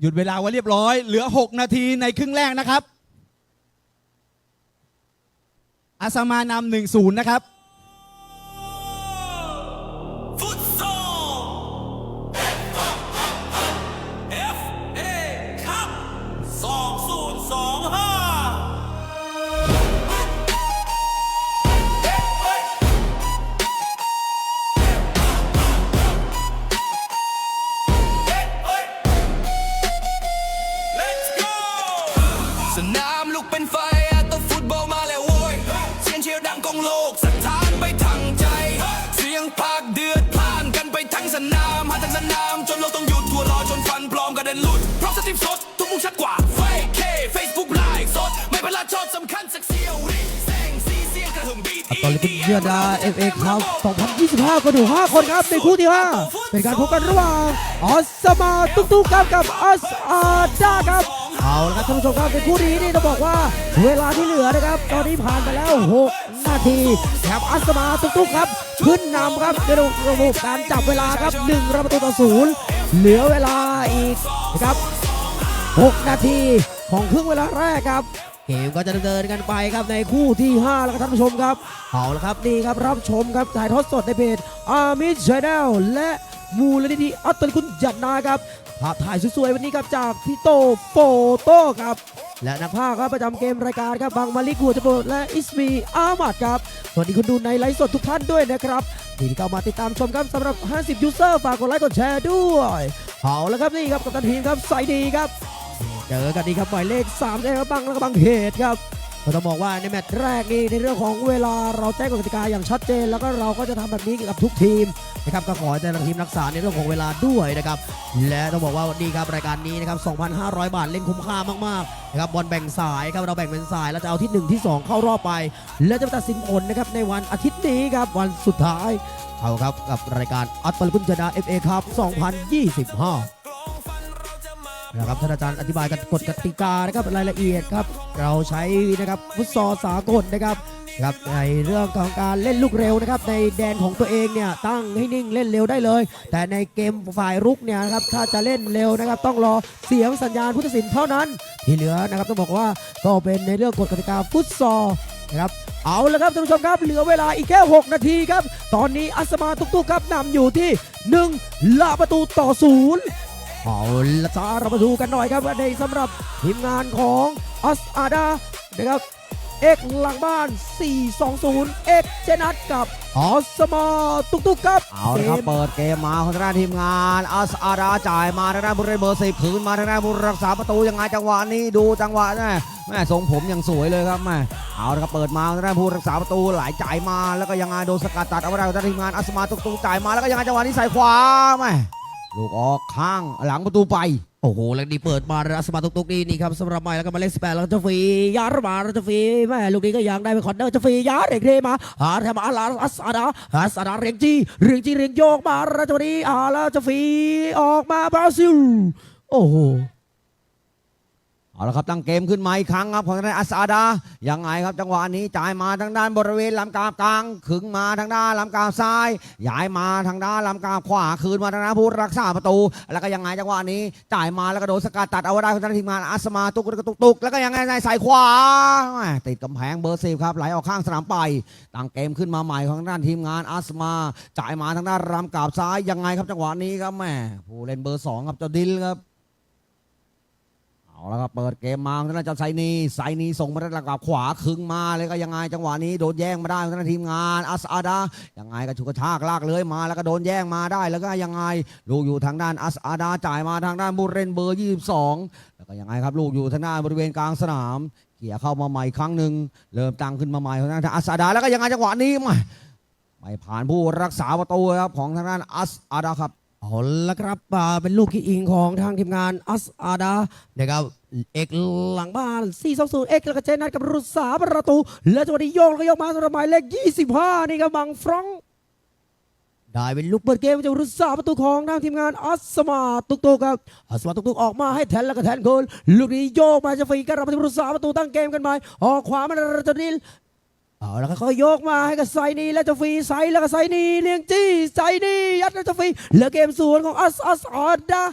หยุดเวลาไว้เรียบร้อย เหลือ 6 นาทีในครึ่งแรกนะครับ อาสมานำหนึ่งศูนย์นะครับ เด็นหลุดเพราะสตรีมสดทุกมุมชัดกว่าไฟเคเฟซบุ๊กไลฟ์สดไม่พลาดช็อตสำคัญสักเสียวรีแสงสีเสียงกระหึ่มบีทตอนนี้เป็นเยือดาเอฟเอครับ2025 ก็ดู 5 คนครับในคู่ที่ 5 เป็นการพบกันระหว่างออสสมาตุกตุกครับกับอัสอาดาครับเอาละครับท่านผู้ชมครับในคู่นี้นี่ต้องบอกว่าเวลาที่เหลือนะครับ ตอนนี้ผ่านไปแล้ว 6 นาทีครับอัสสมาตุกตุกครับ ขึ้นนำครับในระบบการจับเวลาครับ1ประตูต่อศูนย์ เหลือเวลาอีกนะครับ 6 นาทีของครึ่งเวลาแรกครับ เกมก็จะดำเนินกันไปครับในคู่ที่ 5 แล้วครับท่านผู้ชมครับ เอาละครับนี่ครับรับชมครับถ่ายทอดสดในเพจอาร์มิชแนลและมูลนิธิอัตตลิคุณจัดนาครับภาพถ่ายสวยๆวันนี้ครับจากพี่โตโฟโต้ครับ และนักภาคครับประจำเกมรายการครับบางมาลิกัวจโปรและอิสมีอามัดครับสวัสดีคุณดูในไลฟ์สดทุกท่านด้วยนะครับ ที่เข้ามาติดตามชมครับสำหรับ 50 ยูเซอร์ฝากกดไลค์กดแชร์ด้วยเอาละครับนี่ครับกับตันทีมครับใส่ดีครับ เจอกันดีครับหมายเลข3ได้ครับบังแล้วก็บังเหตุครับ ก็ต้องบอกว่าในแมตช์แรกนี่ในเรื่องของเวลาเราแจ้งกติกาอย่างชัดเจน แล้วก็เราก็จะทำแบบนี้กับทุกทีมนะครับก็ขอให้แต่ละทีมรักษาในเรื่องของเวลาด้วยนะครับและต้องบอกว่านี่ครับรายการนี้นะครับ 2,500 บาทเล่นคุ้มค่ามากๆนะครับบอลแบ่งสายครับเราแบ่งเป็นสายแล้วจะเอาที่ 1 ที่ 2 เข้ารอบไป และจะตัดสินผลนะครับในวันอาทิตย์นี้ครับวันสุดท้ายเอาครับกับรายการอัตตลกุญจนา FA ครับ 2025นะครับท่านอาจารย์อธิบายกันกฎกติกานะครับรายละเอียดครับ เราใช้นะครับฟุตซอลสากลนะครับครับในเรื่องของการเล่นลูกเร็วนะครับในแดนของตัวเองเนี่ยตั้งให้นิ่งเล่นเร็วได้เลย แต่ในเกมฝ่ายรุกเนี่ยนะครับถ้าจะเล่นเร็วนะครับต้องรอเสียงสัญญาณผู้ตัดสินเท่านั้น ที่เหลือนะครับต้องบอกว่าก็เป็นในเรื่องกฎกติกาฟุตซอลนะครับเอาละครับท่านผู้ชมครับเหลือเวลาอีกแค่ 6 นาทีครับ ตอนนี้อัสมาตุกตุกครับนำอยู่ที่ 1ละประตูต่อศูนย์ เอาละจ้าเรามาดูกันหน่อยครับว่าในสำหรับทีมงานของอัสอาดานะครับเอกหลังบ้าน 420 เอกเจนัทกับออสมาตุกตุกครับเอาละครับกมเปิดเกมมาของทางด้านทีมงานอัสอาดาจ่ายมาทางด้านบุรีเบอร์สิบคืนมาทางด้านบุรีรักษาประตูยังไงจังหวะนี้ดูจังหวะแม่แม่ทรงผมยังสวยเลยครับแม่เอาละครับเปิดมาทางด้านผู้รักษาประตูไหลจ่ายมาแล้วก็ยังไงโดนสกัดตัดเอาไว้ได้ทางด้านทีมงานอัสมาตุกตุกจ่ายมาแล้วก็ยังไงจังหวะนี้ใส่ขวาแม่ ลูกออกข้างหลังประตูไป โอ้โห แล้วนี่เปิดมารัสมาตุกตุกนี่นี่ครับสำหรับใหม่แล้วก็มาเลข18แล้วก็จะฟรียาร์มาจะฟรีแม่ลูกนี้ก็ยังได้ไปคอนเนอร์จะฟรียาร์เรกเรมาหาแทมาอาลาอัสอาดาอัสอาดาเรียงจีเรียงจีเรียงโยกมาแล้วจังหวะนี้อาแล้วจะฟรีออกมาบราซิล โอ้โห เอาละครับตั้งเกมขึ้นมาอีกครั้งครับของทางด้านอัสอาดายังไงครับจังหวะนี้จ่ายมาทางด้านบริเวณลำกาบกลางขึงมาทางด้านลำกาบซ้ายย้ายมาทางด้านลำกาบขวาคืนมาทางด้านผู้รักษาประตู แล้วก็ยังไงจังหวะนี้จ่ายมาแล้วก็โดนสกัดตัดเอาไว้ได้ของทางทีมงานอัสมาตุกตุกตุกตุกแล้วก็ยังไงใส่ขวาติดกำแพงเบอร์สิบครับไหลออกข้างสนามไปตั้งเกมขึ้นมาใหม่ของทางด้านทีมงานอัสมาจ่ายมาทางด้านลำกาบซ้ายยังไงครับจังหวะนี้ครับแม่ผู้เล่นเบอร์สองครับเจ้าดิลครับ เอาละครับเปิดเกมมาทางด้านเจ้าไซนีไซนีส่งมาด้านหลังกับขวาคึงมาเลยก็ยังไงจังหวะนี้โดนแย่งมาได้ทางด้านทีมงานอัสอาดายังไงก็ฉุกกระชากลากเลยมาแล้วก็โดนแย่งมาได้แล้วก็ยังไง ลูกอยู่ทางด้านอัสอาดาจ่ายมาทางด้านบุเรนเบอร์ 22 แล้วก็ยังไงครับลูกอยู่ทางด้านบริเวณกลางสนามเขี่ยเข้ามาใหม่ครั้งหนึ่งเริ่มตั้งขึ้นมาใหม่ทางด้านอัสอาดาแล้วก็ยังไงจังหวะนี้ไม่ไม่ผ่านผู้รักษาประตูครับของทางด้านอัสอาดาครับ เอาละครับเป็นลูกขี้อิงของทางทีมงานอัสอาดานะครับเอกหลังบ้าน 420 เอกแล้วก็เจนัทกับรุษสาประตู และจังหวะนี้โยงแล้วก็ยกมาสำหรับหมายเลข 25 นี่ครับบังฟรอง ได้เป็นลูกเปิดเกมจากรุษสาประตูของทางทีมงานอัสมาตุกตุกครับอัสมาตุกตุกออกมาให้แทนแล้วก็แทนโกลลูกนี้โยกมาจะฟรีกันรับมาที่รุษสาประตูตั้งเกมกันไปออกขวามาแล้วจนิล เอาแล้วเขาโยกมาให้กับไซนีและเจะฟรีไซแล้วก็ไซนีเลี้ยงจี้ไซนียัดแล้วจะฟรีเหลือเกมสวนของอัสอัสออดดา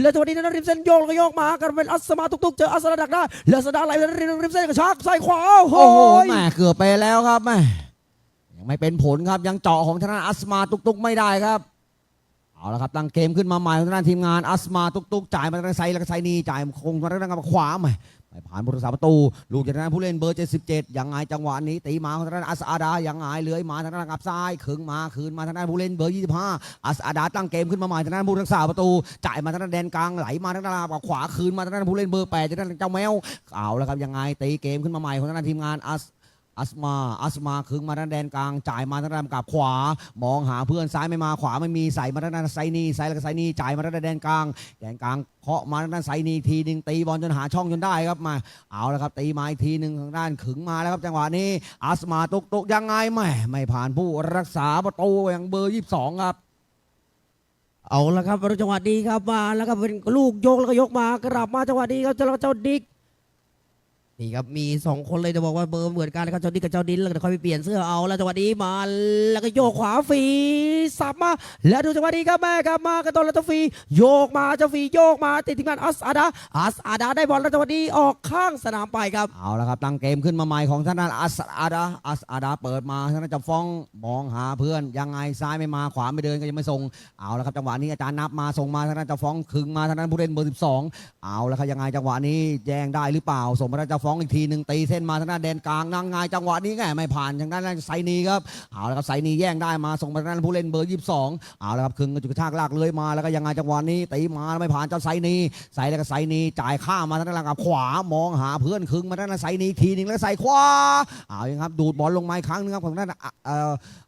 แล้วจังหวะนี้นั้นริมเส้นโยกแล้วก็โยกมากันเป็นอัสมาตุกๆเจออัสดาดักได้แล้วสดาไหลไปริมเส้นกระชากใส่ขวาโอ้โหแม่เกือบไปแล้วครับแม่ยังไม่เป็นผลครับยังเจาะของทางด้านอัสมาตุกๆไม่ได้ครับเอาละครับตั้งเกมขึ้นมาใหม่ของทางด้านทีมงานอัสมาตุกๆจ่ายมาทางด้านไซแล้วก็ไซนีจ่ายคงทางด้านขวาใหม่ ให้ผ่านผู้รักษาประตู ลูกจากนั้นผู้เล่นเบอร์ 77 ยังไงจังหวะนี้ตีมาของทางด้านอัสอาดา ยังไงเลื้อยมาทางด้านกับซ้ายขึงมาคืนมาทางด้านผู้เล่นเบอร์ 25 อัสอาดาตั้งเกมขึ้นมาใหม่ทางด้านผู้รักษาประตู จ่ายมาทางด้านแดนกลางไหลมาทางด้านขวาคืนมาทางด้านผู้เล่นเบอร์8จากทางด้านเจ้าแมวเอาแล้วครับยังไงตีเกมขึ้นมาใหม่ของทางด้านทีมงานอัส อัสมา อัสมาคึงมาทางแดนกลาง จ่ายมาทางด้านกับขวา มองหาเพื่อนซ้ายไม่มาขวาไม่มีใส่มาทางด้านไซนี่ไซแล้วก็ไซนีจ่ายมาทางด้านแดนกลาง แดนกลางเคาะมาทางด้านไซนีทีหนึ่งตีบอลจนหาช่องจนได้ครับมา เอาแล้วครับตีมาอีกทีหนึ่งทางด้านขึงมาแล้วครับจังหวะนี้ อัสมาตุกตุกยังไงแม่ไม่ผ่านผู้รักษาประตูอย่างเบอร์22ครับเอาละครับจังหวะนี้ครับมาแล้วก็เป็นลูกโยกแล้วก็ยกมากลับมาจังหวะนี้ครับเจ้าเจ้าดิก นี่ครับมีสองคนเลยจะบอกว่าเบอร์เหมือนกันนะครับเจ้าดิกกับเจ้าดินแล้วก็ค่อยไปเปลี่ยนเสื้อเอาแล้วจังหวะนี้มาแล้วก็โยกขวาฟรีสับมา แล้วดูจังหวะนี้ครับแม่ครับมากันตอนแล้วเจ้าฟรีโยกมาเจ้าฟรีโยกมาติดทีมงานอัสอาดาอัสอาดาได้บอลแล้วจังหวะนี้ออกข้างสนามไปครับเอาละครับตั้งเกมขึ้นมาใหม่ของทางด้านอัสอาดาอัสอาดาเปิดมาทางด้านจะฟ้องมองหาเพื่อนยังไงซ้ายไม่มาขวาไม่เดินก็ยังไม่ส่งเอาละครับจังหวะนี้อาจารย์นับมาส่งมาทางด้านจะฟ้องคึงมาทางด้านผู้เล่นเบอร์ 12 เอาละครับยังไงจังหวะนี้แย่งได้หรือเปล่าส่งมาทางด้านจะฟ้องอีกทีหนึ่งตีเส้นมาทางด้านแดนกลางนั่งไงจังหวะนี้ไงไม่ผ่านทางด้านไซนีครับเอาละครับไซนีแย่งได้มาส่งมาทางด้านผู้เล่นเบอร์22เอาละครับคึงจุดกระชากลากเลยมาแล้วก็ยังไงจังหวะนี้ตีมาไม่ผ่านเจ้าไซนีไซแล้วก็ไซนีจ่ายข้ามาทางด้านหลังกับขวามองหาเพื่อนคึงมาทางด้านไซนีทีหนึ่งแล้วใส่ขวาเอาอย่างครับดูดบอลลงมาอีกครั้งหนึงครับของทางด้าน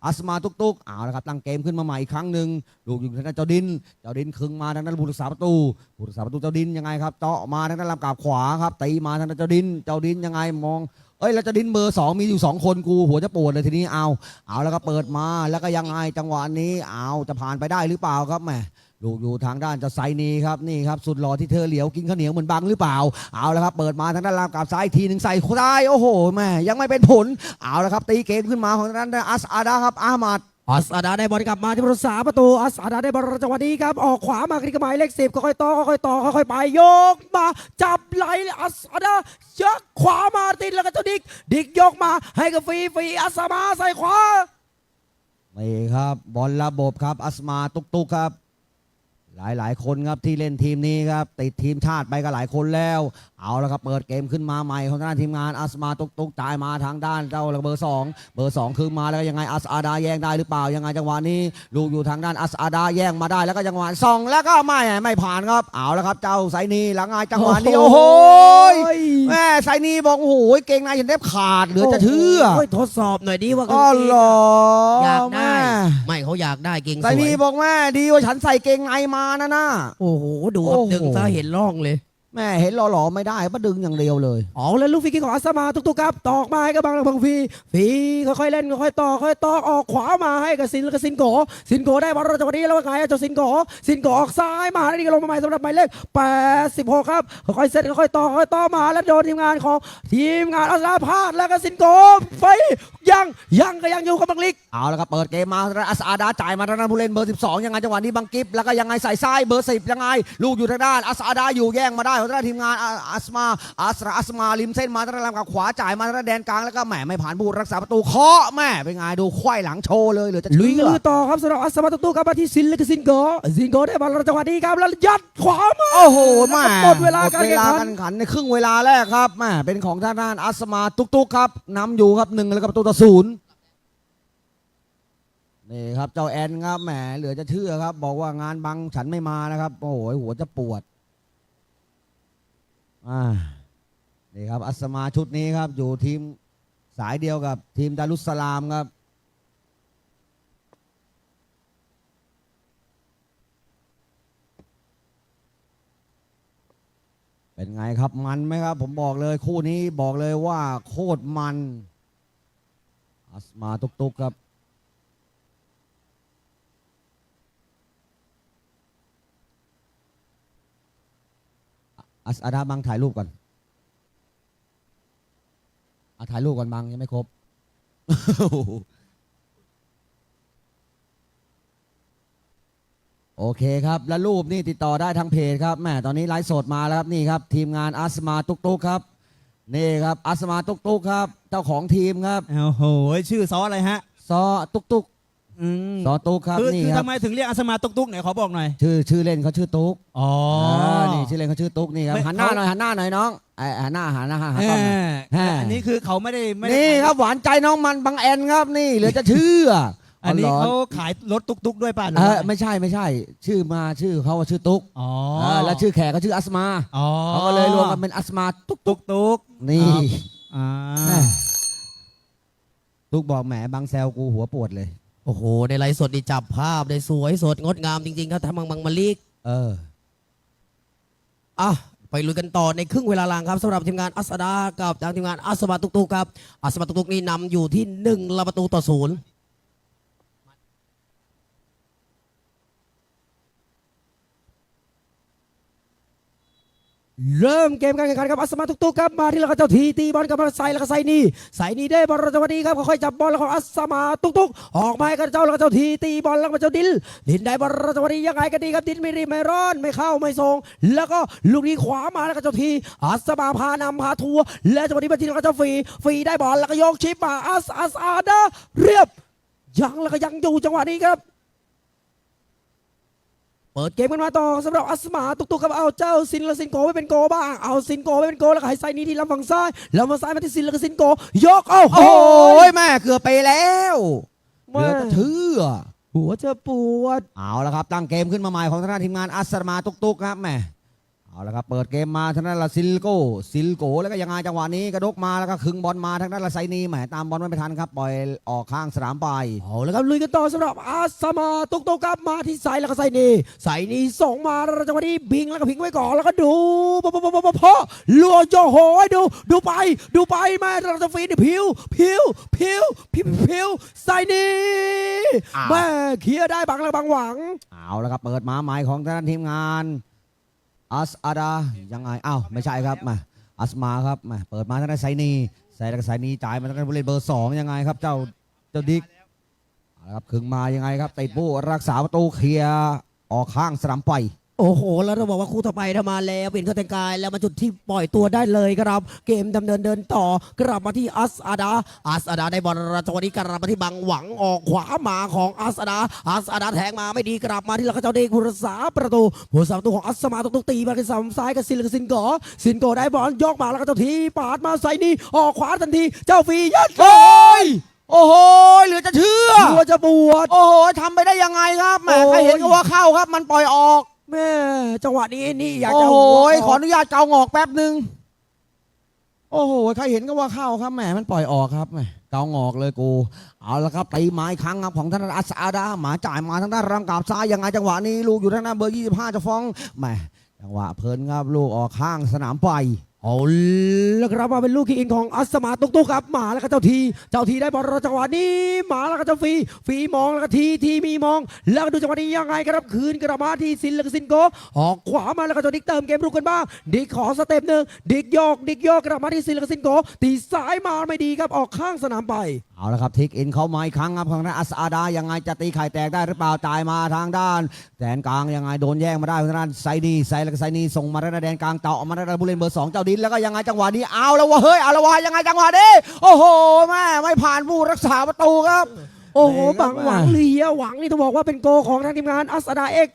อัสมาตุกตุกเอาละครับตั้งเกมขึ้นมาใหม่อีกครั้งหนึ่งลูกอยู่ทางด้านเจ้าดิน เจ้าดินคึงมาทางด้านผู้รักษาประตูผู้รักษาประตูเจ้าดินยังไงครับเจาะมาทางด้านลำกาบขวาครับตีมาทางด้านเจ้าดินเจ้าดินยังไงมองเอ้ยแล้วเจ้าดินเบอร์สองมีอยู่สองคนกูหัวจะปวดเลยทีนี้เอา เอาแล้วก็เปิดมาแล้วก็ยังไงจังหวะนี้เอาจะผ่านไปได้หรือเปล่าครับแหมลูกอยู่ทางด้านจะไซนีครับนี่ครับสุดหล่อที่เธอเหลียวกินข้าวเหนียวเหมือนบังหรือเปล่าเอาแล้วครับเปิดมาทางด้านลำกาบซ้ายทีหนึ่งใส่ซ้ายโอ้โหแม่ยังไม่เป็นผลเอาแล้วครับตีเกมขึ้นมาของทางด้านอัสอาดาครับอาหมัด อัสอาดาได้บอลกลับมาที่ประตูสามประตูอัสอาดาได้บอลจังหวะนี้ครับออกขวามาที่กหมายเลขสิบค่อยๆต่อค่อยๆต่อค่อยๆไปโยกมาจับไหลอัสอาดายักขวามาติดแล้วก็เจ้าดิกดิกยกมาให้กับฟรีฟรีอัสมาใส่ขวานี่ครับบอลระบบครับอัสมาตุกตุกครับ หลายหลายๆคนครับที่เล่นทีมนี้ครับติดทีมชาติไปก็หลายคนแล้ว เอาแล้วครับเปิดเกมขึ้นมาใหม่ของทางด้านทีมงานอัสมาตุกตุกจ่ายมาทางด้านเจ้าเบอร์สองเบอร์สองคือมาแล้วยังไงอัสอาดาแย่งได้หรือเปล่ายังไงจังหวะนี้ลูกอยู่ทางด้านอัสอาดาแย่งมาได้แล้วก็จังหวะสองแล้วก็ไม่ไม่ผ่านครับ เอาแล้วครับเจ้าไซนีหลังไงจังหวะนี้โอ้โหแม่ไซนีบอกโอ้โหเก่งในยันเทบขาดเหลือจะเชื่อโยทดสอบหน่อยดิว่าอ๋อเหรอ อยากได้เก่งสไซวยนีบอกแม่ดีกว่าฉันใส่เกงในมานะน่ะโอ้โห ดูครับโอ้โห ดึงซะเห็นร่องเลย แม่เห็นหล่อๆไม่ได้ป้าดึงอย่างเดียวเลยอ๋อแล้วลูกฟรีคิกของอัสมาตุกๆครับตอกมาให้กับบางลำพังฟรีฟรีค่อยๆเล่นค่อยๆต่อค่อยๆต่อออกขวามาให้กับซินแล้วก็ซินโกซินโกได้บอลจังหวะนี้แล้วว่าไงอะเจ้าซินโกซินโกออกซ้ายมาแล้วนี่ก็ลงมาใหม่สำหรับหมายเลข86ครับค่อยๆเซตค่อยๆต่อค่อยๆต่อมาแล้วโดนทีมงานของทีมงานอัสลาพลาดแล้วก็ซินโกไฟยังยังก็ยังอยู่กับบังลิกเอาละครับเปิดเกมมาทางด้านอัสอาดาจ่ายมาทางด้านผู้เล่นเบอร์ 12 ยังไงจังหวะนี้บังกิฟแล้วก็ยังไงใส่ซ้ายเบอร์10ยังไง ลูกอยู่ทางด้านอัสอาดาอยู่แย่งมาได้ของทางด้านทีมงานอะอัสมาอัสราอัสมาริมเส้นมาทางด้านลำกับขวาจ่ายมาทางด้านแดนกลางแล้วก็แหมไม่ผ่านผู้รักษาประตูเคาะแม่เป็นไงดูควายหลังโชว์เลยเหลือจะลุยเชื่อลุยต่อครับสำหรับอัสมาตุกๆครับมาที่ซินแล้วก็ซินโกซินโกได้บอลจังหวะนี้ครับแล้วยัดขวามาโอ้โหแม่หมดเวลาการหมดแข่งขันการขันในครึ่งเวลาแรกครับแม่เป็นของทางด้านอัสมาตุกๆครับนำอยู่ครับหนึ่งแล้วก็ประตูต่อศูนย์นี่ครับเจ้าแอนครับแหมเหลือจะเชื่อครับ บอกว่างานบังฉันไม่มานะครับ โอ้โหหัวจะปวด อ่านี่ครับ อัสมาชุดนี้ครับ อยู่ทีมสายเดียวกับทีมดารุสสลามครับเป็นไงครับมันไหมครับ ผมบอกเลยคู่นี้บอกเลยว่าโคตรมันอัสมาตุกๆครับ อัสอาดาบังถ่ายรูปก่อนอาถ่ายรูปก่อนบังยังไม่ครบ โอเคครับ แล้วรูปนี่ติดต่อได้ทางเพจครับแหม่ตอนนี้ไลฟ์สดมาแล้วครับนี่ครับ ทีมงานอัสมาตุกตุกครับ นี่ครับอัสมาตุกตุกครับ เจ้าของทีมครับโอ้โหชื่อซออะไรฮะ ซอตุกตุก อืมซอตุกครับคือนี่คือครับทำไมถึงเรียกอาสมาตุกตุกไหนขอบอกหน่อยชื่อชื่อเล่นเขาชื่อตุกอ๋อานี่ชื่อเล่นเขาชื่อตุกนี่ครับไม่หันหน้าเขาหน่อยหันหน้าหน่อยน้องไอ้หันหน้าหันหน้าหันแหกล้องหน่อยมแหม่ อันนี้คือเขาไม่ได้ไม่ได้นี่ครับหวานใจน้องมันบังแอนครับนี่เหลือจะเชื่ออันนี้หรเขาขายรถตุกตุกด้วยป่ะหรืเอว่าอไม่ใช่ไม่ใช่ ชื่อมาชื่อเขาว่าชื่อตุกอ๋อเออแล้วชื่อแขกก็ชื่ออัสมาอ๋อเขาก็เลยรวมกันเป็นอัสมาตุกตุกตุกนี่อ่าแม่ตุกบอกแหมบางแซวกูหัวปวดเลย โอ้โห ในไลฟ์สดนี่จับภาพได้สวยสดงดงามจริงๆครับทางบางบางมาลีกเอออะไปลุยกันต่อในครึ่งเวลาหลังครับสำหรับทีมงานอัสดากับทางทีมงานอัสมาตุกตุกครับอัสมาตุกตุกนี่นำอยู่ที่หนึ่งละประตูต่อศูนย์ เริ่มเกมการแข่งขันครับอัสมาตุกตุกครับมาที่แล้วก็เจ้าทีตีบอลกับมาใส่แล้วก็ใส่นี่ใส่นี่ได้บอลจังหวะนี้ครับค่อยจับบอลแล้วของอัสมาตุกตุกออกมาให้กับเจ้าแล้วก็เจ้าทีตีบอลแล้วก็มาเจ้าดิลดินได้บอลจังหวะนี้ยังไงกันดีครับดินไม่รีบไม่ร้อนไม่เข้าไม่ส่งแล้วก็ลูกนี้ขวามาแล้วก็เจ้าทีอัสมาพานำพาทัวร์และจังหวะนี้มาที่แล้วก็เจ้าฟรีฟรีได้บอลแล้วก็โยกชิปมาอัสอัสอาดาเรียบยังแล้วก็ยังอยู่จังหวะนี้ครับ เปิดเกมกันมาต่อสำหรับอัสมาตุกตุกครับเอาเจ้าซินและซินโกไม่เป็นโกบ้างเอาซินโกไม่เป็นโกแล้วก็ให้ไซนี่ที่ลำฝั่งซ้ายแล้วมาซ้ายมาที่ซินแล้วก็ซินโกยกโอ้โหโอ้ยแม่เกือบไปแล้วเหแม่ลือจะเชื่อหัวจะปวดเอาละครับตั้งเกมขึ้นมาใหม่ของทางด้านทีมงานอัสมาตุกตุกครับแม่ เอาละครับเปิดเกมมาทางด้านละซิลโก้ซิลโกแล้วก็ยังไงจังหวะนี้กระดกมาแล้วก็คึงบอลมาทางด้านละไซนีแหมตามบอลไม่ทันครับปล่อยออกข้างสนามไปเอาละครับลุยกันต่อสำหรับอัสมาตุกตุกครับมาที่ไซแล้วก็ไซนี่ไซนีส่งมาแล้วจังหวะนี้บิงแล้วก็พิงไว้ก่อนแล้วก็ดูพอพอพอพอพอพอลัวโยโหยดูดูไป ดูไปแม่เราจะฟีดพิวพิวพิวพิวพิวไซนี่อ้าวแม่เคลียร์ได้บางแล้วบางหวังเอาละครับเปิดมาหมายของทางด้านทีมงาน อัสอาดายังไงอ้าวไม่ใช่ครับมาอัสมาครับมาเปิดมาทางด้านไซนีใส่ทางไซนีจ่ายมาทางด้านผู้เล่นเบอร์สองยังไงครับ เจ้าเจ้าดิกเอาละครับคึงมายังไงครับติดผู้รักษาประตูเคลียร์ออกข้างสนามไป โอ้โห แล้วเราบอกว่าคู่ต่อไปถ้ามาแล้วเป็นข้าแต่งกายแล้วมาจุดที่ปล่อยตัวได้เลยครับ เกมดำเนินเดินต่อกลับมาที่อัสอาดาอัสอาดาได้บอลจังหวะนี้กลับมาที่บังหวังออกขวามาของอัสอาดาอัสอาดาแทงมาไม่ดีกลับมาที่เราก็เจ้าเด็กผู้รักษาประตูผู้รักษาประตูของอัสมาตุกตุกตีมาที่สามซ้ายกับซินแล้วก็ซินโกอซินโกได้บอลยกมาแล้วก็เจ้าทีปาดมาใส่นี่ออกขวาทันที เจ้าฟรียัดโอ้ยโอ้โหเหลือจะเชื่อหัวจะปวดโอ้โหทำไปได้ยังไงครับแหมโอ้ยใครเห็นก็ว่าเข้าครับ มันปล่อยออก แม่จังหวะนี้นี่อยากโอ้จะโหหัวขออนุญาตเกาหงอกแป๊บหนึ่งโอ้โหใครเห็นก็ว่าเข้าครับแหมมันปล่อยออกครับแหมเกาหงอกเลยกู เอาละครับตีไม้ครั้งครับของท่านอัสอาดาหมาจ่ายมาทางด้านรังกาบซ้ายยังไงจังหวะนี้ลูกอยู่ทางด้านเบอร์25จะฟ้องแหมจังหวะเพลินครับลูกออกข้างสนามไป เอาแล้วครับมาเป็นลูกคิกอินของอัสมาตุกตุกครับมาแล้วก็เจ้าที เจ้าทีได้บอลจังหวะนี้มาแล้วก็เจ้าฟีฟีมองแล้วก็ทีทีมีมอง แล้วก็ดูจังหวะนี้ยังไงครับคืนกระมาที่ซินแล้วก็ซินโกออกขวามาแล้วก็เจ้าดิกเติมเกมรุกกันบ้างดิกขอสเต็ปหนึ่งดิกโยกดิกโยกกระมาที่ซินแล้วก็ซินโกตีซ้ายมาไม่ดีครับออกข้างสนามไปเอาละครับทิกอินเข้ามาอีกครั้งครับของทางด้านอัสอาดายังไงจะตีไข่แตกได้หรือเปล่าจ่ายมาทางด้านแดนกลางยังไงโดนแย่งมาได้ทางด้านไซนีไซแล้วก็ไซนีส่งมาทางด้านแดนกลางเต่าออกมาทางด้านผู้เล่นเบอร์สองเจ้าดินแล้วก็ยังไงจังหวะนี้เอาแล้ววะเฮ้ยเอาแล้ววะยังไงจังหวะนี้โอ้โหแม่ไม่ผ่านผู้รักษาประตูครับ โอ้โหแม่ครับบังหวังเลียหวังนี่ต้องบอกว่าเป็นโกของทางทีมงานอัสดาเอ็ก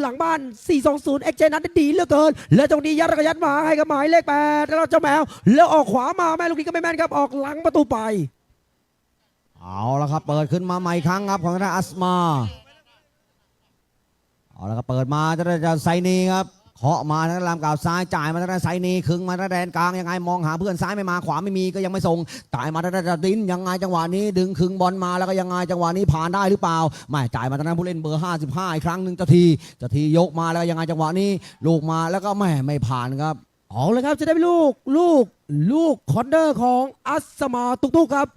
หลังบ้าน 420 เอ็กเจนัทดีเหลือเกิน แล้วตรงนี้ยัดระยัดมาให้กับหมายเลขแปดแล้วเจ้าแมว แล้วออกขวามาแม่ลูกนี้ก็ไม่แม่นครับออกหลังประตูไป เอาละครับ เปิดขึ้นมาใหม่อีกครั้งครับของทางด้านอัสมาเอาละครับเปิดมาทางด้านไซนีครับ เคาะมาทางด้านลำกาวซ้ายจ่ายมาทางด้านไซนีคึงมาทางด้านแดนกลางยังไงมองหาเพื่อนซ้ายไม่มาขวาไม่มีก็ยังไม่ส่งจ่ายมาทางด้านดินยังไงจังหวะนี้ดึงคึงบอลมาแล้วก็ยังไงจังหวะนี้ผ่านได้หรือเปล่าไม่จ่ายมาทางด้านผู้เล่นเบอร์ 55 อีกครั้งหนึ่งจ้าทีจ้าทียกมาแล้วยังไงจังหวะนี้ลูกมาแล้วก็แม่ไม่ผ่านครับเอาเลยครับจะได้เป็นลูกลูกลูกคอนเดอร์ของอัสมาตุกตุกครับ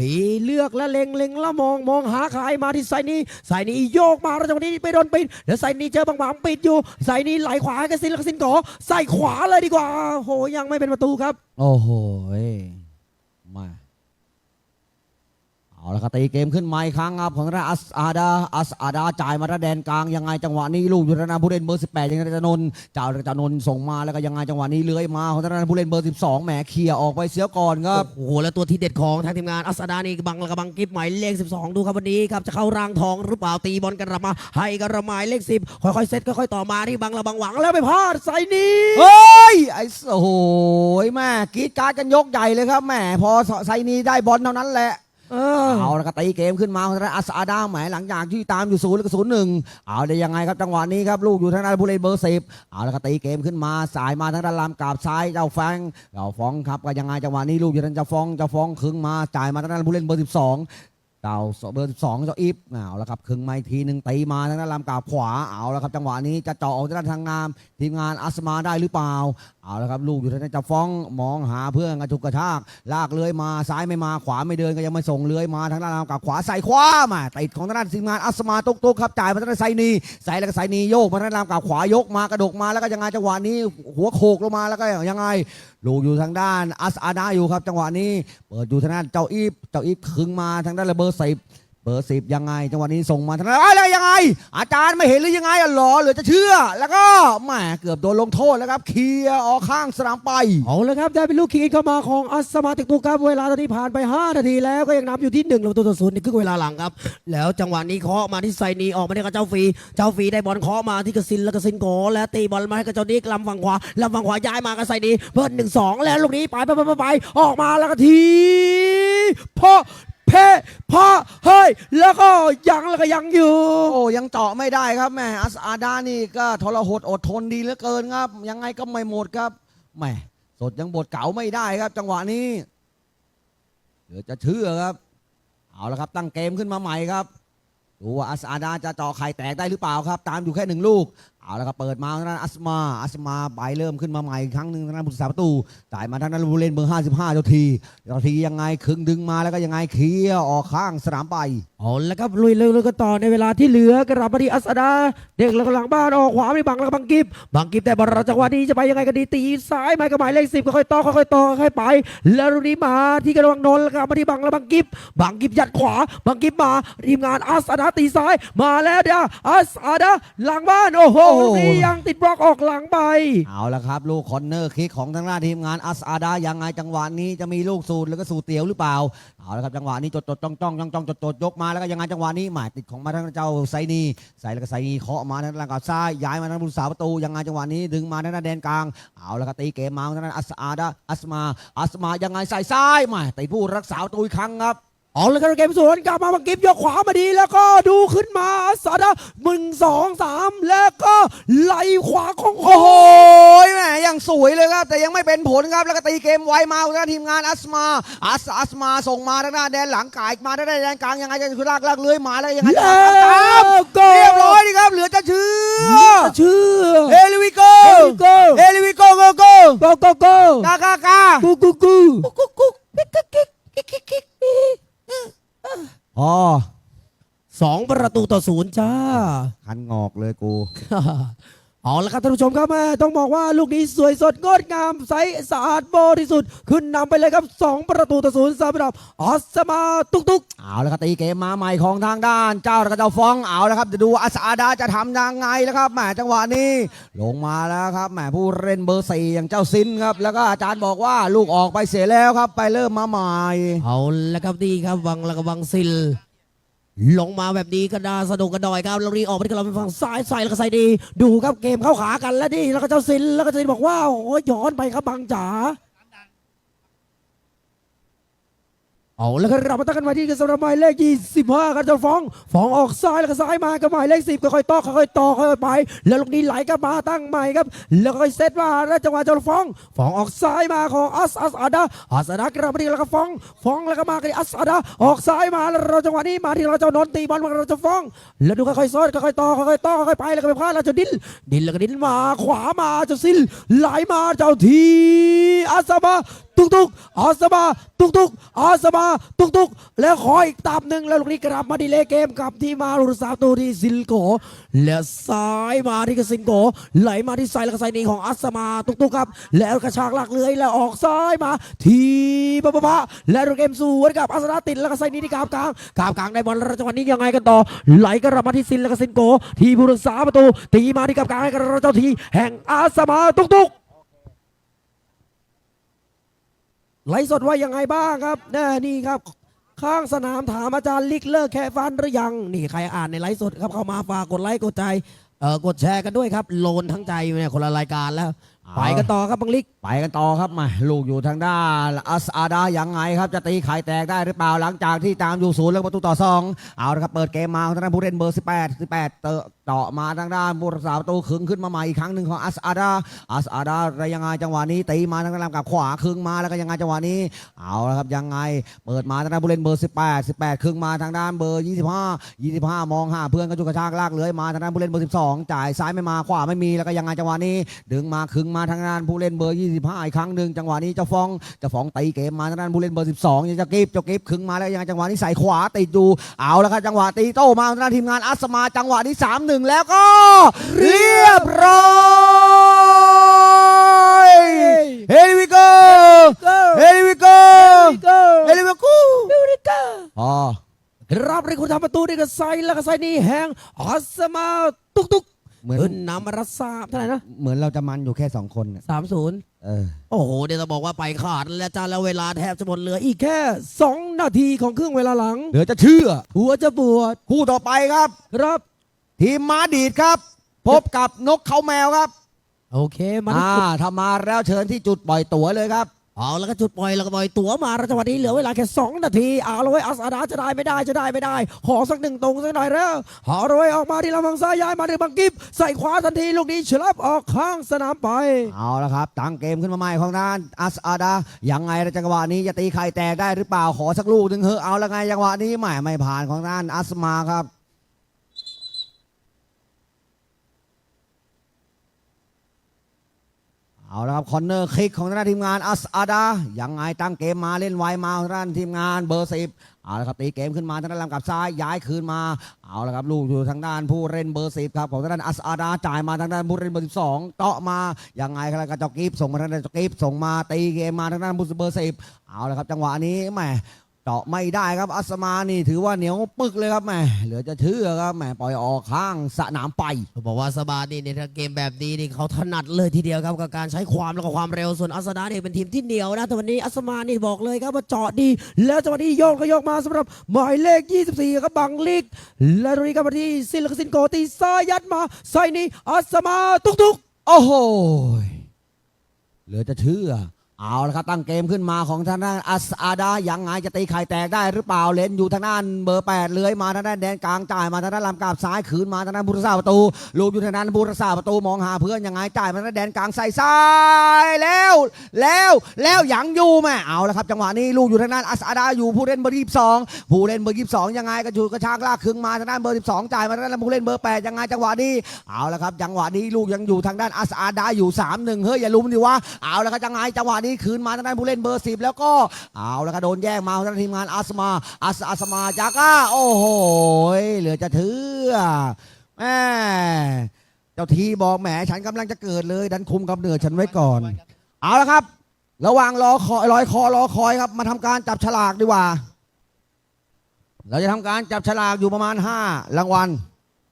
ตีเลือกและเล็งเล็งแล้วมองมองหาใครมาที่ไซนี้ไซนี้โยกมาแล้วจังหวะนี้ไปโดนปิดแล้วไซนี้เจอบางบางปิดอยู่ไซนี้ไหลขวากระสินกระสินก่อใส่ขวาเลยดีกว่าโหยังไม่เป็นประตูครับ โอ้โหมา เอาเอาละครับตีเกมขึ้นมาอีกครั้งครับของทางด้านอัสอาดาอัสอาดาจ่ายมาทางแดนกลางยังไงจังหวะนี้ลูกอยู่ทางด้านผู้เล่นเบอร์ 18 ยังไงจะนนท์เจ้าจะนนท์ส่งมาแล้วก็ยังไงจังหวะนี้เลื้อยมาของทางด้านผู้เล่นเบอร์ 12แหมเคลียร์ออกไปเสียก่อนครับโอ้โหแล้วตัวที่เด็ดของทางทีมงานอัสดานี่บังและกบังกิฟหมายเลข 12 ดูครับวันนี้ครับจะเข้ารางทองหรือเปล่าตีบอลกันกลับมาให้กันระหมายเลข 10 ค่อยๆเซตค่อยๆต่อมาที่บังและบังหวังแล้วไปพลาดใส่นี้เฮ้ยไอ้โอ้โหแม่กรีดการดกันยกใหญ่เลยครับแหมพอไซนีได้บอลเท่านั้นแหละ เออ เอาละครับตีเกมขึ้นมาของทางด้านอัสอาดาแหมหลังจากที่ตามอยู่ศูนย์แล้วก็ศูนย์หนึ่งเอาได้ยังไงครับจังหวะนี้ครับลูกอยู่ทางด้านผู้เล่นเบอร์สิบเอาละครับตีเกมขึ้นมาสายมาทางด้านลำกาบซ้ายเจ้าแฟงเจ้าฟองครับก็ยังไงจังหวะนี้ลูกอยู่ทางเจ้าฟองเจ้าฟองขึงมาจ่ายมาทางด้านผู้เล่นเบอร์สิบสอง เจ้าเบอร์สองเจ้าอีฟเอาละครับคึงไมาอีกทีหนึ่งตีมาทางด้านลำกาบขวาเอาละครับจังหวะนี้จะเจาะออกทางด้านทางนามทีมงานอัสมาได้หรือเปล่าเอาละครับลูกอยู่ทางด้านจ้าฟองมองหาเพื่อนกระจุกกระชากลากเลื้อยมาซ้ายไม่มาขวาไม่เดินก็ยังไม่ส่งเลื้อยมาทางด้านกับขวาใส่ขวามาติดของทางด้านทีมงานอัสมาตุกตุกครับจ่ายมาทางด้านไซนีใส่แล้วก็ไซนีโยกมาทางด้านกับขวายกมากระดกมาแล้วก็ยังไงจังหวะนี้หัวโขกลงมาแล้วก็ยังไง ลูกอยู่ทางด้านอัสอาดาอยู่ครับ จังหวะนี้ เปิดอยู่ทางด้านเจ้าอีฟเจ้าอีฟขึงมาทางด้านระเบอร์สิบ เบอร์สิบยังไงจังหวะนี้ส่งมาทางด้านอะไรยังไง อาจารย์ไม่เห็นหรือยังไงอะหรอเหรือจะเชื่อ แล้วก็แหมเกือบโดนลงโทษแล้วครับเคลียร์ออกข้างสนามไปเอาเลยครับได้เป็นลูกคิกเข้ามาของอัสมาติกตุกครับเวลาตอนนี้ผ่านไป 5 นาทีแล้วก็ยังนำอยู่ที่1ประตูต่อศูนย์ในครึ่งเวลาหลังครับ แล้วจังหวะนี้เคาะมาที่ไซนีออกมาได้กับเจ้าฟีเจ้าฟีได้บอลเคาะมาที่กสินแล้วกสินโกแล้วตีบอลมาให้กับเจ้าดิกลำฝั่งขวาลำฝั่งขวาย้ายมากับไซนีเพิ่นหนึ่งสองแล้วลูกนี้ไปไปไปไปไปออกมาแล้วก็ทีพ่อ เพ่พ่อเฮ้ยแล้วก็ยังแล้วก็ยังอยู่ โอ้ยังเจาะไม่ได้ครับแม่อัสอาดานี่ก็ทรหดอดทนดีเหลือเกินครับ ยังไงก็ไม่หมดครับแม่สดยังบทเก่าไม่ได้ครับ จังหวะนี้เหลือจะเชื่อครับ เอาละครับตั้งเกมขึ้นมาใหม่ครับดูว่าอัสอาดาจะเจาะไข่แตกได้หรือเปล่าครับ ตามอยู่แค่หนึ่งลูก เอาละครับเปิดมาทางด้านอัสมาอัสมาใบเริ่มขึ้นมาใหม่อีกครั้งหนึ่งทางด้านผู้รักษาประตูจ่ายมาทางด้านผู้เล่นเบอร์55เจ้าทีเจ้าทียังไงคึงดึงมาแล้วก็ยังไงเคลียร์ออกข้างสนามไปเอาละครับลุยเร็วๆกันต่อในเวลาที่เหลือกลับมาที่อัสดา เด็กแล้วก็หลังบ้านออกขวาไม่บังแล้วก็บังกิบบังกิบแต่บอลจังหวะนี้จะไปยังไงกันดีตีซ้ายมากับหมายเลขสิบค่อยๆต่อค่อยๆต่อค่อยๆไป แล้วลูนี้มาที่กระวังนนท์แล้วก็มาที่บังแล้วบังกิบบังกิบยัดขวาบังกิบมาทีมงานอัสดาตีซ้ายมาแล้วเดี๋ยวอัสดาหลังบ้านโอ้โหลูกนี้ยังติดบล็อกออกหลังไป เอาละครับ ลูกคอนเนอร์คิกของทางด้าทีมงานอัสอาดายังไงจังหวะนี้จะมีลูกสูตรแล้วก็สูตรเตียวหรือเปล่าเอาละครับจังหวะนี้จดจดจ้องจ้องจ้องจ้องจดจดยกมาแล้วก็ยังไงจังหวะนี้หมายติดของมาทางเจ้าไซนีใส่แล้วก็ไซนีเคาะมาทางด้านกับซ้ายย้ายมาทางผู้สาประตูยังไงจังหวะนี้ดึงมาทางด้านแดนกลางเอาละครับตีเกมมาทางด้านอัสอาดาอัสมาอัสมายังไงใส่ซ้ายหมาตีผู้รักษาประตูอีกครั้งครับ เอาเลยครับเกมสวนกลับมาบังกิบยกขวามาดีแล้วก็ดูขึ้นมาอัสดาหนึ่งสองสามแล้วก็ไหลขวาของโอ้โหแหมยังสวยเลยครับแต่ยังไม่เป็นผลครับแล้วก็ตีเกมไวมาทางด้านทีมงานอัสมาอัสอัสมาส่งมาทางด้านแดนหลังกายมาทางด้านแดนกลางยังไงจะคือลากลากเลื้อยมาแล้วยังไงจะแล้วตามก็เรียบร้อยดีครับเหลือจะเชื่อเชื่อเฮลิวิโกโก้เฮลิวิโกโกโกโกโกโกกากากากูกูกูกุ๊กกุ๊กปิ๊ก อ๋อสองประตูต่อศูนย์จ้าคันงอกเลยกู เอาละครับท่านผู้ชมครับแม่ต้องบอกว่าลูกนี้สวยสดงดงามใสสะอาดบริสุทธิ์ขึ้นนำไปเลยครับ 2 ประตูต่อศูนย์สำหรับออสมาตุกตุกเอาแล้วครับตีเกมมาใหม่ของทางด้าน เจ้าแล้วก็เจ้าฟองเอาแล้วครับเดี๋ยวดูอาสาดาจะทำยังไงแล้วครับแหมจังหวะนี้ ลงมาแล้วครับแหมผู้เล่นเบอร์สี่อย่างเจ้าซินครับแล้วก็อาจารย์บอกว่าลูกออกไปเสียแล้วครับ ไปเริ่มมาใหม่เอาละครับดีครับวังแล้วก็วังซิล ลงมาแบบนี้ก็ดาสนุกกันดอยครับลูกนี้ออกไปที่กระเราไปฝั่งซ้ายใส่แล้วก็ใส่ดี ดูครับเกมเข้าขากันแล้วดิแล้วก็เจ้าซินแล้วก็เจ้าซินบอกว่าโอ้ย้อนไปครับบางจ๋า เอาแล้วก็เรามาตั้งกันไว้ที่กันสำหรับหมายเลข 25 ครับเจ้าฟองฟองออกซ้ายแล้วก็ซ้ายมากับหมายเลข 10ค่อยๆต่อค่อยๆต่อค่อยๆไป แล้วลูกนี้ไหลกลับมาตั้งใหม่ครับ แล้วก็ค่อยเซตมาแล้วจังหวะเจ้าฟองฟองออกซ้ายมาของอัสอัสอาดาอัสอาดากลับมาที่แล้วก็ฟองฟองแล้วก็มากับอัสอาดาออกซ้ายมาแล้วเราจังหวะนี้มาที่เราเจ้านนตีบอลมาเราจะฟอง แล้วดูค่อยๆซ้อนค่อยๆต่อค่อยๆต่อค่อยๆไปแล้วก็ไปพลาดแล้วจ้าดินดินแล้วก็ดินมาขวามาเจ้าซิลไหลมาเจ้าทีอาสมาตุกตุกอัสมาตุกตุกอัสมาตุกตุกแล้วขออีกตามหนึ่งแล้วลูกนี้กลับมาดีเลยเกมกับที่มารุสาตูที่ซิลโก แล้วซ้ายมาที่กสินโก ไหลมาที่ไซแล้วก็ไซนีของอัสมาตุกตุกครับ แล้วกระชากลากเลื้อยแล้วออกซ้ายมา ทีปะปะปะแล้วลูกเกมสวนกับอัสนาติดแล้วก็ไซนีที่กาบกลางกาบกลางได้บอลแล้วจังหวะนี้ยังไงกันต่อ ไหลกลับมาที่ซินแล้วก็ซินโก ทีผู้รักษาประตูตีมาที่กาบกลางให้กับเจ้าทีแห่งอาสมาตุกตุก ไลฟ์สดว่ายังไงบ้างครับแน่นี่ครับ ข้างสนามถามอาจารย์ลิกเลิกแค่ฟันหรือยัง นี่ใครอ่านในไลฟ์สดครับเข้ามาฝากกดไลค์กดใจเออกดแชร์กันด้วยครับ โลนทั้งใจเนี่ยคนละรายการแล้ว ไปกันต่อครับบังลิก ไปกันต่อครับมาลูกอยู่ทางด้านอัสอาดาอยังไงครับ จะตีไข่แตกได้หรือเปล่าหลังจากที่ตามอยู่ศูนย์แล้วประตูต่อสองเอาละครับเปิดเกมมาทางด้านผู้เล่นเบอร์ 18 18เตะเจาะมาทางด้านผู้รักษาประตูขึงขึ้นมาใหม่อีกครั้งหนึ่งของอัสอาดาอัสอาดาอะไรยังไงจังหวะนี้ตีมาทางด้านกับขวาขึงมาแล้วก็ยังไงจังหวะนี้ เอาละครับยังไง เปิดมาทางด้านผู้เล่นเบอร์ 18 18ขึงมาทางด้านเบอร์ 25 25 มองหาเพื่อนกระจุกกระชากลากเลื้อยมาทางด้านผู้เล่นเบอร์ 12 จ่ายซ้ายไม่มาขวาไม่มีแล้วก็ยังไงจังหวะนี้ ดึงมาขึงมาทางด้านผู้เล่นเบอร์25อีกครั้งหนึ่งจังหวะนี้เจะฟองเจะฟองตีเกมมาทางด้านผู้เล่นเบอร์ 12ยังจะกีบเจะกีบขึงมาแล้วยังจังหวะนี้ใส่ขวาติดอยู่เอาแล้วครับจังหวะตีโต้มาทางด้านทีมงานอัสมาจังหวะนี้ 3-1 แล้วก็เรียบร้อยเฮลิวิโกเฮลิวิโกเฮลิวิโกอ๋อรับเลยคุณทำประตูนี่ก็ไซแล้วก็ไซนี่แหงอัสมาตุกตุก เหมือนเอินนำมารัสซาเท่าไหร่นะเหมือนเราจะมันอยู่แค่2คนน่ะสามศูนย์เออ โอ้โห เดี๋ยวจะบอกว่าไปขาดแล้วจ้าแล้วเวลาแทบจะหมดเหลืออีกแค่ 2 นาทีของครึ่งเวลาหลัง เหลือจะเชื่อ หัวจะปวดคู่ต่อไปครับ ครับ ทีมมาดีดครับ พบกับนกเขาแมวครับ โอเคมาที่อ่าจุดถ้ามาแล้วเชิญที่จุดปล่อยตั๋วเลยครับ เอาแล้วก็จุดปล่อยแล้วก็ปล่อยตัวมาแล้วจังหวะนี้เหลือเวลาแค่2นาทีเอาเลยอัสอาดาจะได้ไม่ได้จะได้ไม่ได้ขอสักหนึ่งตรงสักหน่อยแล้วเอาเลยออกมาที่ลำพังซ้ายย้ายมาที่บังกิฟใส่ขวาทันทีลูกนี้ฉลับออกข้างสนามไปเอาละครับตั้งเกมขึ้นมาใหม่ของด้านอัสอาดายังไงจังหวะนี้จะตีไข่แตกได้หรือเปล่าขอสักลูกหนึ่งเถอเอาละไงจังหวะนี้แหม่ไม่ผ่านของด้านอัสมาครับ เอาละครับคอนเนอร์คลิกของทางด้านทีมงานอัสอาดายังไงตั้งเกมมาเล่นไวมาทางด้านทีมงานเบอร์สิบเอาละครับตีเกมขึ้นมาทางด้านลำกับซ้ายย้ายคืนมาเอาละครับลูกอยู่ทางด้านผู้เล่นเบอร์สิบครับของทางด้านอัสอาดาจ่ายมาทางด้านผู้เล่นเบอร์สิบสองเตาะมายังไงครับกระจอกกิฟส่งมาทางด้านจอกกิฟส่งมาตีเกมมาทางด้านผู้เบอร์สิบเอาละครับจังหวะนี้แหม เจาะไม่ได้ครับอัสมานี่ถือว่าเหนียวปึกเลยครับแหมเหลือจะเชื่อครับแหมปล่อยออกข้างสนามไปเขาบอกว่าสบานี่ในเกมแบบนี้นี่เขาถนัดเลยทีเดียวครับกับการใช้ความแล้วก็ความเร็วส่วนอัสดาเนี่ยเป็นทีมที่เหนียวนะแต่วันนี้อัสมานี่บอกเลยครับว่าเจาะดี แล้วจังหวะนี้โยกก็โยกมาสำหรับหมายเลข 24ครับบังลิกและตรงนี้ครับมาที่ซิลกสินโกตีซ้ายยัดมาใส่นี่อัสมาตุกตุกโอ้โหเหลือจะเชื่อ เอาละครับตั้งเกมขึ้นมาของทางด้านอัสอาดายังไงจะตีไข่แตกได้หรือเปล่าเลนอยู่ทางด้านเบอร์แปดเลื้อยมาทางด้านแดนกลางจ่ายมาทางด้านลำกาบซ้ายขืนมาทางด้านบุรษาประตูลูกอยู่ทางด้านบุรษาประตูมองหาเพื่อนยังไงจ่ายมาทางด้านแดนกลางใส่ซ้ายแล้วแล้วแล้วยังอยู่แม่เอาละครับจังหวะนี้ลูกอยู่ทางด้านอัสอาดาอยู่ผู้เล่นเบอร์ยี่สิบสองผู้เล่นเบอร์ยี่สิบสองยังไงกระชูกระชากลากขึงมาทางด้านเบอร์สิบสองจ่ายมาทางด้านผู้เล่นเบอร์แปดยังไงจังหวะนี้เอาละครับจังหวะนี้ลูกยังอยู่ทางด้านอัสอาดาอยู่ 3 1เฮ้ยอย่าลุ้มดิวะเอาละครับจังไงจังหวะนี้คืนมาทางด้านผู้เล่นเบอร์10แล้วก็เอาและครับโดนแย่งมาทางด้านทีมงานอัสมาอัสอัสมาจาก้าโอ้โหเหลือจะเถือแม่เจ้าทีบอกแหมฉันกำลังจะเกิดเลย ดันคุมกำเนิดฉันไว้ก่อน เอาละครับ ระหว่างรอคอยรอยคอรอคอยครับ มาทำการจับฉลากดีกว่า เราจะทำการจับฉลากอยู่ประมาณ 5 รางวัล